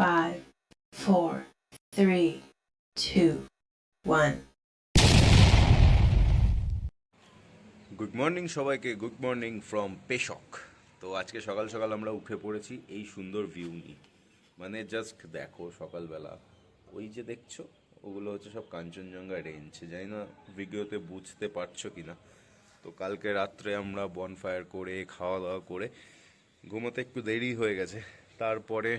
five, four, three, two, one. Good morning সবাইকে good morning from পেশক তো আজকে সকাল সকাল আমরা উঠে পড়েছি এই সুন্দর ভিউ নিয়ে। মানে জাস্ট দেখো সকালবেলা। ওই যে দেখছ ওগুলো হচ্ছে সব কাঞ্চনজঙ্ঘা রেঞ্জ জানি না ভিডিওতে বুঝতে পারছ কি না তো কালকে রাত্রে আমরা বনফায়ার করে খাওয়া দাওয়া করে ঘুমোতে একটু দেরি হয়ে গেছে। তারপরে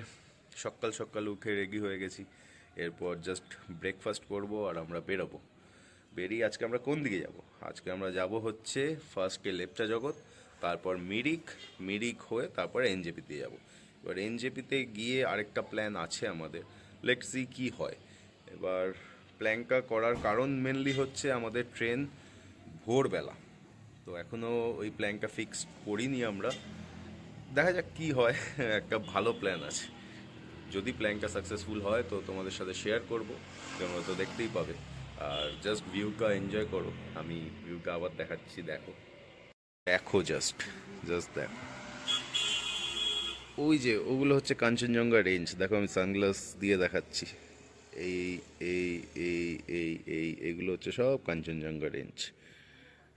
সকাল সকাল উঠে রেডি হয়ে গেছি। এরপর জাস্ট ব্রেকফাস্ট করব আর আমরা বেরোবো। বেরিয়ে আজকে আমরা কোন দিকে যাব? আজকে আমরা যাব হচ্ছে ফার্স্টে লেপচা জগৎ, তারপর মিরিক মিরিক হয়ে তারপর এনজেপিতে যাব। এবার এনজেপিতে গিয়ে আরেকটা প্ল্যান আছে আমাদের। লেটস কি হয়। এবার প্ল্যানটা করার কারণ মেনলি হচ্ছে আমাদের ট্রেন ভোরবেলা। তো এখনও ওই প্ল্যানটা ফিক্স করিনি আমরা। দেখা যাক কী হয়। একটা ভালো প্ল্যান আছে। যদি প্ল্যানটা সাকসেসফুল হয়, তো তোমাদের সাথে শেয়ার করব। তোমরা তো দেখতেই পাবে। আর জাস্ট ভিউটা এনজয় করো। আমি ভিউটা আবার দেখাচ্ছি, দেখো। দেখো জাস্ট জাস্ট দেখো। ওই যে, ওগুলো হচ্ছে কাঞ্চনজঙ্ঘা রেঞ্জ দেখো আমি সানগ্লাস দিয়ে দেখাচ্ছি। এই এই এই এই এই, এগুলো হচ্ছে সব কাঞ্চনজঙ্ঘা রেঞ্জ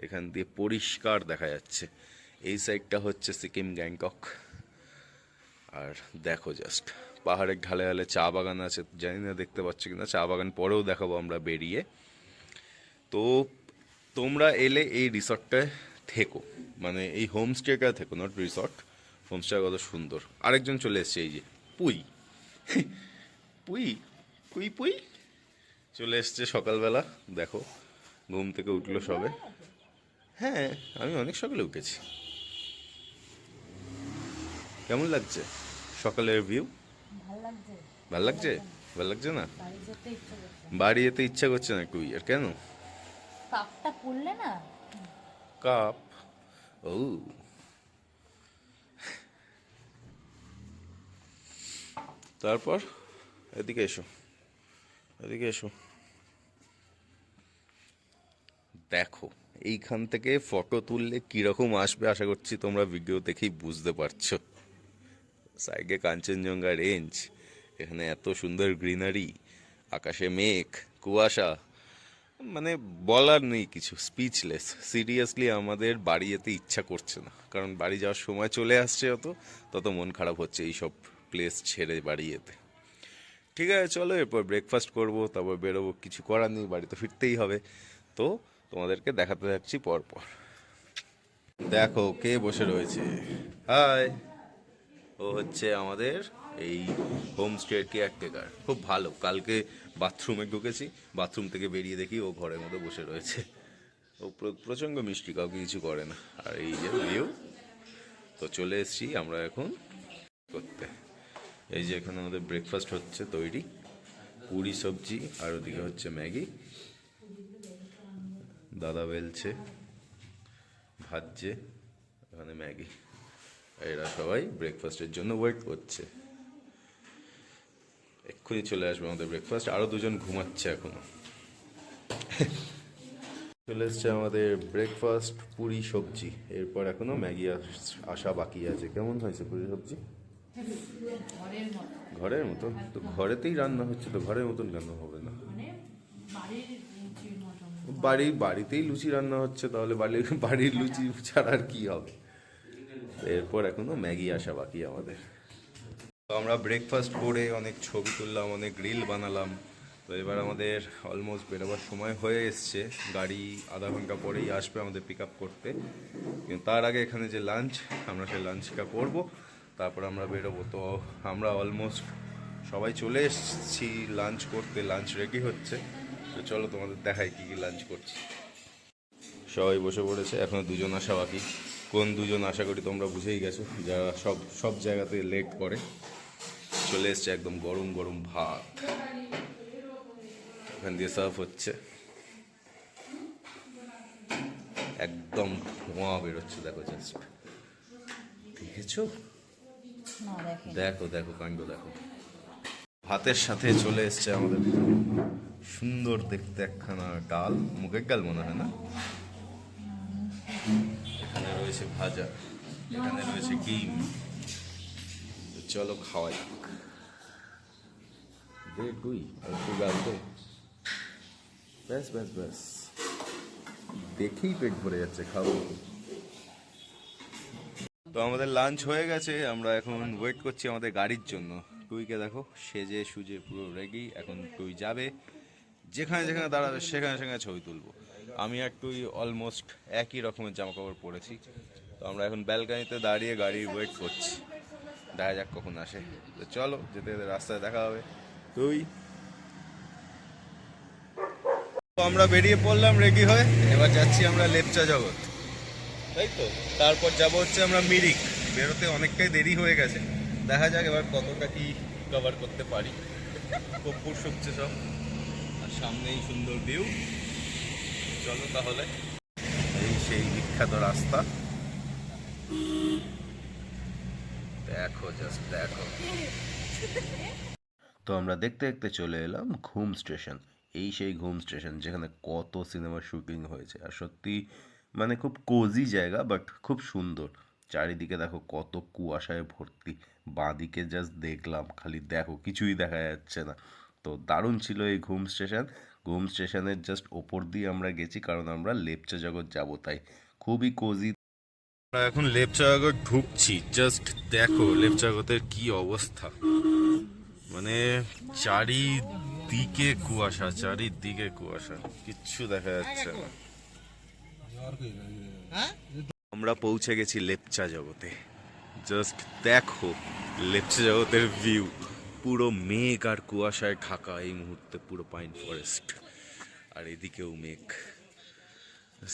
এখান দিয়ে পরিষ্কার দেখা যাচ্ছে। এই সাইডটা হচ্ছে সিকিম গ্যাংকক আর দেখো জাস্ট পাহাড়ের ঢালে ঢালে চা বাগান আছে, জানি না দেখতে পাচ্ছ কিনা, চা বাগান পরেও দেখাবো আমরা বেরিয়ে। তো তোমরা এলে এই রিসর্টটায় থেকো মানে এই হোমস্টেটা থেকো নট রিসর্ট হোমস্টে কত সুন্দর। আরেকজন চলে এসছে, এই যে পুই। পুই পুই পুই। চলে এসছে সকালবেলা, দেখো, ঘুম থেকে উঠল সবে। হ্যাঁ আমি অনেক সকালে উঠেছি। কেমন লাগছে সকালের ভিউ ভালো লাগছে ভালো লাগছে না। বাড়ি যেতে ইচ্ছে করছে না একটু আর কেন? কাপটা পড়লে না? কাপ? ও। তারপর এদিকে এসো। এদিকে এসো। দেখো এইখান থেকে ফটো তুললে কীরকম আসবে আশা করছি তোমরা ভিডিও দেখেই বুঝতে পারছ। সাইডে কাঞ্চনজঙ্ঘা রেঞ্জ, এখানে এত সুন্দর গ্রিনারি, আকাশে মেঘ, কুয়াশা মানে বলার নেই কিছু স্পিচলেস সিরিয়াসলি আমাদের বাড়ি যেতে ইচ্ছা করছে না, কারণ বাড়ি যাওয়ার সময় চলে আসছে অত, তত মন খারাপ হচ্ছে এই সব প্লেস ছেড়ে বাড়ি যেতে। ঠিক আছে, চলো এরপর ব্রেকফাস্ট করব, তারপর বেরোবো, কিছু করার নেই বাড়িতে ফিরতেই হবে। তো তোমাদেরকে দেখাতে যাচ্ছি পরপর। দেখো কে বসে রয়েছে। হাই ও হচ্ছে আমাদের এই হোমস্টের কেয়ারটেকার খুব ভালো। কালকে বাথরুমে ঢুকেছি, বাথরুম থেকে বেরিয়ে দেখি ও ঘরের মধ্যে বসে রয়েছে। ও প্র- প্রচণ্ড মিষ্টি, কাউকে কিছু করে না। আর এই যে ভিউ, তো চলে এসেছি আমরা এখন করতে। এই যে এখানে আমাদের ব্রেকফাস্ট হচ্ছে তৈরি, পুরি, সবজি, আর ওদিকে হচ্ছে ম্যাগি। দাদা বেলছে, ভাজছে, ওখানে ম্যাগি। এরা সবাই ব্রেকফাস্টের জন্য ওয়েট করছে। এক্ষুনি চলে আসবে আমাদের ব্রেকফাস্ট আরও দুজন ঘুমাচ্ছে এখনও। চলে এসছে আমাদের ব্রেকফাস্ট পুরি সবজি। এরপর এখনও ম্যাগি আস- বাকি আছে। কেমন হয়েছে পুরি সবজি? ঘরের মতো মতন। তো ঘরেতেই রান্না হচ্ছে তো ঘরের মতন কেন হবে না? মানে বাড়ির বাড়ি বাড়িতেই লুচি রান্না হচ্ছে তাহলে বাড়ির বাড়ির লুচি ছাড়া আর কি হবে? তো এরপর এখনও ম্যাগি আসা বাকি আমাদের। তো আমরা ব্রেকফাস্ট করে অনেক ছবি তুললাম অনেক রিল বানালাম। তো এবার আমাদের অলমোস্ট বেরোবার সময় হয়ে এসছে। গাড়ি আধা ঘণ্টা পরেই আসবে আমাদের পিক আপ করতে। কিন্তু তার আগে এখানে যে লাঞ্চ আমরা সেই লাঞ্চটা করব। তারপর আমরা বেরোবো। তো আমরা অলমোস্ট সবাই চলে এসেছি লাঞ্চ করতে। লাঞ্চ রেডি হচ্ছে। তো চলো তোমাদের দেখাই কী কী লাঞ্চ করছি। সবাই বসে পড়েছে। এখনও দুজন আসা বাকি। কোন দুজন আশা করি তোমরা বুঝেই গেছো যারা সব সব জায়গাতে লেট করে। চলে এসছে একদম গরম গরম ভাত। ওখান দিয়ে সার্ভ হচ্ছে। একদম ধোঁয়া বেরোচ্ছে দেখো জাস্ট দেখেছ? দেখো দেখো কাণ্ড দেখো। ভাতের সাথে চলে এসছে আমাদের সুন্দর দেখতে একখানা ডাল মুগের ডাল মনে হয় না? রয়েছে ভাজা, এখানে রয়েছে ডিম চলো খাওয়াই দে তুই, আর একটু গাল দে। ব্যাস ব্যাস ব্যাস। দেখেই পেট ভরে যাচ্ছে, খাব। তো আমাদের লাঞ্চ হয়ে গেছে, আমরা এখন ওয়েট করছি আমাদের গাড়ির জন্য। টুইকে দেখো, সেজে সুজে পুরো রেডি এখন টুই যাবে। যেখানে যেখানে দাঁড়াবে, সেখানে সেখানে ছবি তুলবো। আমি টুই অলমোস্ট একই রকমের জামা কাপড় পরেছি। তো আমরা এখন ব্যালকানিতে দাঁড়িয়ে গাড়ির ওয়েট করছি। দেখা যাক কখন আসে। তো চলো, যেতে যেতে রাস্তায় দেখা হবে। তুই? আমরা বেরিয়ে পড়লাম রেডি হয়ে। এবার যাচ্ছি আমরা লেপচা জগৎ। তাই তো? তারপর যাব হচ্ছে আমরা মিরিক। বেরোতে অনেকটাই দেরি হয়ে গেছে। দেখা যাক এবার কতটা কি কভার করতে পারি। কপুর শুকছে সব। আর সামনেই সুন্দর ভিউ চলো তাহলে। এই সেই বিখ্যাত রাস্তা। দেখো জাস্ট দেখো। তো আমরা দেখতে দেখতে চলে এলাম ঘুম স্টেশন। এই সেই ঘুম স্টেশন যেখানে কত সিনেমার শুটিং হয়েছে। আর সত্যি মানে খুব কোজি জায়গা বাট খুব সুন্দর। চারিদিকে দেখো কত কুয়াশায় ভর্তি। বাঁদিকে জাস্ট দেখলাম, খালি দেখো, কিছুই দেখা যাচ্ছে না। তো দারুণ ছিল এই ঘুম স্টেশন। ঘুম স্টেশনের জাস্ট ওপর দিয়ে আমরা গেছি, কারণ আমরা লেপচা জগৎ যাব, তাই খুবই কোজি আমরা এখন লেপচা জগৎ ঢুকছি জাস্ট দেখো লেপচা জগতের কি অবস্থা। মানে চারিদিকে কুয়াশা চারিদিকে কুয়াশা, কিচ্ছু দেখা যাচ্ছে না। আমরা পৌঁছে গেছি লেপচা জগতে জাস্ট দেখো লেপচা জগতের ভিউ পুরো মেঘ আর কুয়াশায় ঢাকা এই মুহূর্তে পুরো পাইন ফরেস্ট। আর এদিকেও মেঘ।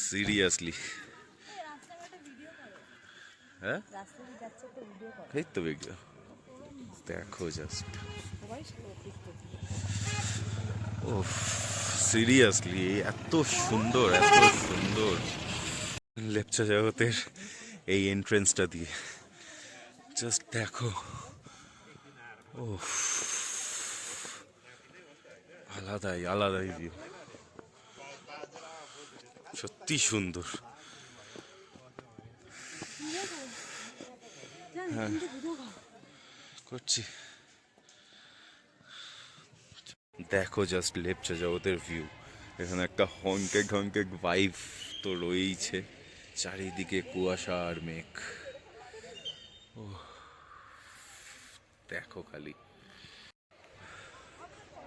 সিরিয়াসলি। হ্যাঁ? এই তো ভিডিও দেখো জাস্ট ও সিরিয়াসলি, এত সুন্দর এত সুন্দর। লেপচা জগতের এই এন্ট্রেন্সটা দিয়ে। জাস্ট দেখো। ও আলাদাই আলাদাই ভিউ সত্যি সুন্দর। হ্যাঁ। করছি। দেখো জাস্ট লেপচা জগতের ভিউ এখানে একটা হংকে ঢংকে ভাইভ তো রয়েইছে। চারিদিকে কুয়াশা আর মেঘ। ও দেখো খালি।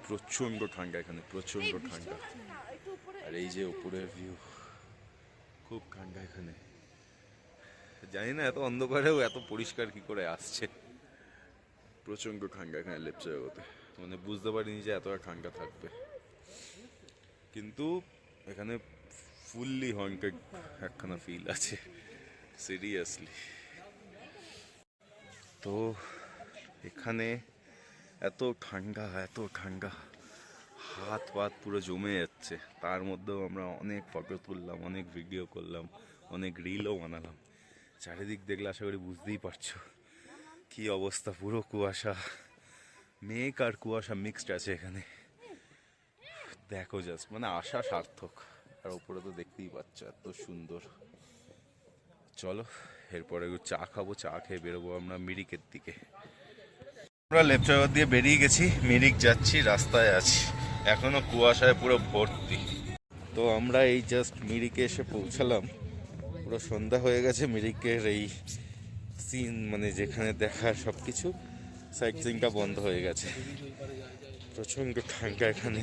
প্রচণ্ড ঠান্ডা এখানে প্রচণ্ড ঠান্ডা। আর এই যে উপরের ভিউ খুব ঠান্ডা এখানে। জানি না এত অন্ধকারেও এত পরিষ্কার কি করে আসছে। প্রচণ্ড ঠান্ডা এখানে লেপচা জগতে। মানে বুঝতে পারিনি যে এতটা ঠান্ডা থাকবে। কিন্তু এখানে ফুললি হন্টেড একখানা ফিল আছে সিরিয়াসলি তো এখানে এত ঠান্ডা এত ঠান্ডা। হাত পাত পুরো জমে যাচ্ছে। তার মধ্যেও আমরা অনেক ফটো তুললাম, অনেক ভিডিও করলাম, অনেক রিলও বানালাম। চারিদিক দেখলে আশা করি বুঝতেই পারছ কি অবস্থা পুরো কুয়াশা। মেঘ আর কুয়াশা মিক্সড আছে এখানে। দেখো জাস্ট মানে আশা সার্থক। আর ওপরে তো দেখতেই পাচ্ছ এত সুন্দর। চলো, এরপরে চা খাব, চা খেয়ে বেরোবো আমরা মিরিকের দিকে। আমরা লেপচাগর দিয়ে বেরিয়ে গেছি, মিরিক যাচ্ছি, রাস্তায় আছি। এখনও কুয়াশায় পুরো ভর্তি। তো আমরা এই জাস্ট মিরিকে এসে পৌঁছালাম। পুরো সন্ধ্যা হয়ে গেছে, মিরিকের এই সিন মানে যেখানে দেখার সব কিছু সাইট সিনটা বন্ধ হয়ে গেছে। প্রচণ্ড ঠান্ডা এখানে।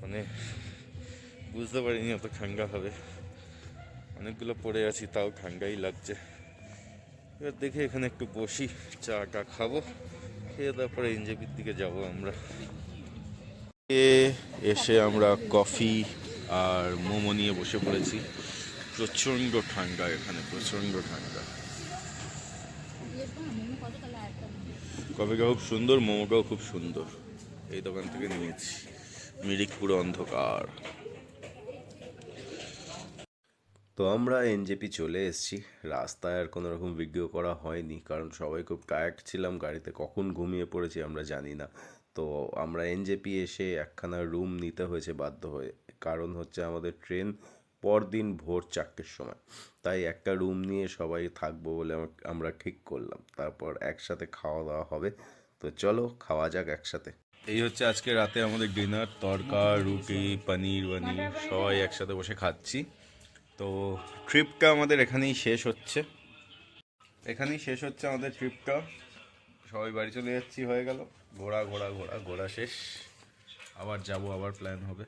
মানে বুঝতে পারিনি অত ঠান্ডা হবে। অনেকগুলো পড়ে আছি, তাও ঠান্ডাই লাগছে। এবার দেখে এখানে একটু বসি চা টা খাব। খেয়ে তারপরে এনজেপির দিকে যাব আমরা। এসে আমরা কফি আর মোমো নিয়ে বসে পড়েছি। প্রচণ্ড ঠান্ডা এখানে, প্রচণ্ড ঠান্ডা। কফিটা খুব সুন্দর, মোমোটাও খুব সুন্দর। এই দোকান থেকে নিয়েছি। মিরিক পুরো অন্ধকার। তো আমরা এনজেপি চলে এসেছি। রাস্তায় আর কোনো রকম ভিডিও করা হয়নি, কারণ সবাই খুব টায়ার্ড ছিলাম, গাড়িতে কখন ঘুমিয়ে পড়েছি আমরা জানি না। তো আমরা এনজেপি এসে একখানা রুম নিতে হয়েছে বাধ্য হয়ে। কারণ হচ্ছে আমাদের ট্রেন পরদিন ভোর চারটের সময়। তাই একটা রুম নিয়ে সবাই থাকব বলে আমা- আমরা ঠিক করলাম। তারপর একসাথে খাওয়া দাওয়া হবে। তো চলো খাওয়া যাক একসাথে। এই হচ্ছে আজকে রাতে আমাদের ডিনার তরকা, রুটি, পনির বানির সবাই একসাথে বসে খাচ্ছি। তো ট্রিপটা আমাদের এখানেই শেষ হচ্ছে। এখানেই শেষ হচ্ছে আমাদের ট্রিপটা। সবাই বাড়ি চলে যাচ্ছি, হয়ে গেল। ঘোরা ঘোরা ঘোরা ঘোরা শেষ। আবার যাব, আবার প্ল্যান হবে।